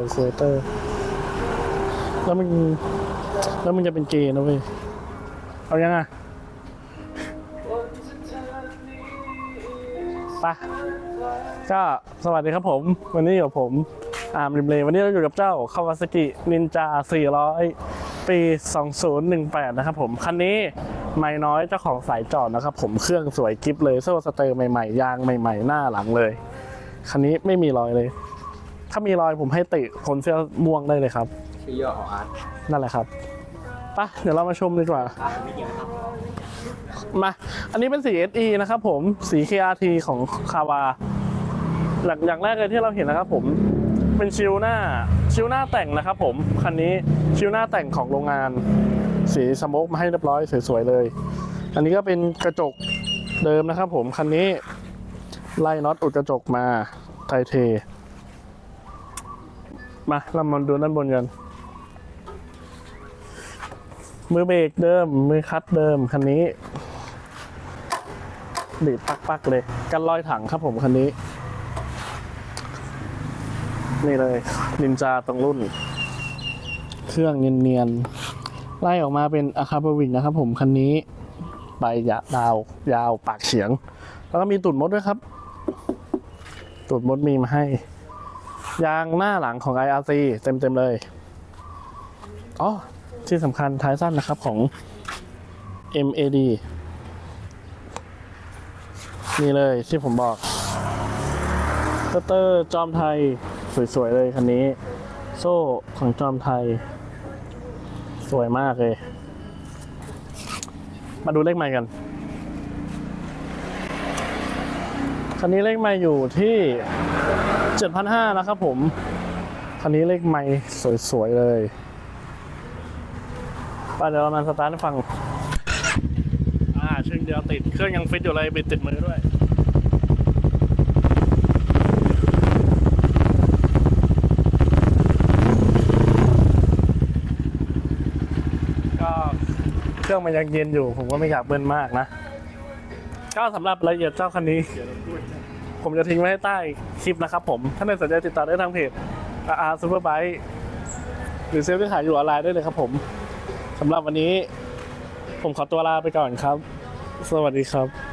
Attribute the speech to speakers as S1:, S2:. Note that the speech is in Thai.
S1: เวเตอร์ แล้วมึงแล้วมึงจะเป็นเกย์นะเว้ย เอายังอะไปะก็สวัสดีครับผม วันนี้อยู่กับผมอาร์มริมเล วันนี้เราอยู่กับเจ้าคาวาซากินินจา 400 ปี 2018 นะครับผม คันนี้ไม่น้อยเจ้าของสายจอดนะครับผม เครื่องสวยกิฟเลยโซ่สเตอร์ใหม่ๆ ยางใหม่ ๆ หน้าหลังเลย คันนี้ไม่มีรอยเลย ถ้ามีรอยผมให้ติคนเสื้อม่วงได้เลยครับ
S2: ชื่อย่อของอาร์ต
S1: นั่นแหละครับไปะเดี๋ยวเรามาชมดีกว่า
S2: อาร์ตไม่เกี่ยวนะครับ
S1: มา อันนี้เป็นสี SE นะครับผมสี KRT ของคาวาอย่างอย่างแรกเลยที่เราเห็นนะครับผมเป็นชิวหน้าชิวหน้าแต่งนะครับผมคันนี้ชิวหน้าแต่งของโรงงาน สีสโมกมาให้เรียบร้อยสวยๆเลย อันนี้ก็เป็นกระจกเดิมนะครับผมคันนี้ไล่น็อตอุดกระจกมาไทเท มาเรามาดูด้านบนกัน มือเบรกเดิม มือคัดเดิมคันนี้ดีดปักๆเลยกันรอยถังครับผมคันนี้ นี่เลยนินจาตรงรุ่น เครื่องเนียนๆ ไล่ออกมาเป็นอะคาบวิกนะครับผมคันนี้ใบยะดาวยาวปากเฉียง แล้วก็มีตูดมดด้วยครับตูดมดมีมาให้ ยางหน้าหลังของ IRC เต็มๆเลย อ๋อ ที่สำคัญท้ายสั้นนะครับของ MAD นี่เลยที่ผมบอกสเตอร์จอมไทย สวย ๆ เลยคันนี้ โซ่ของจอมไทย สวยมากเลย มาดูเลขใหม่กัน คันนี้เลขใหม่อยู่ที่ 7,500นะครับผม คันนี้เลขใหม่สวยๆเลยไปเดี๋ยวเรามาสตาร์ทให้ฟัง อ่าชึ่งเดียวติด เครื่องยังฟิตอยู่เลยบิดติดมือด้วยก็เครื่องมันยังเย็นอยู่ ผมก็ไม่อยากเบิ้ลมากนะ ก็สำหรับรายละเอียดเจ้าคันนี้ ผมจะทิ้งไว้ให้ใต้คลิปนะครับผม ถ้าในสนใจติดต่อได้ทางเพจอาร์ซูเปอร์ไบค์หรือเซฟที่ขายอยู่ออนไลน์ได้เลยครับผมสำหรับวันนี้ ผมขอตัวลาไปก่อนครับ สวัสดีครับ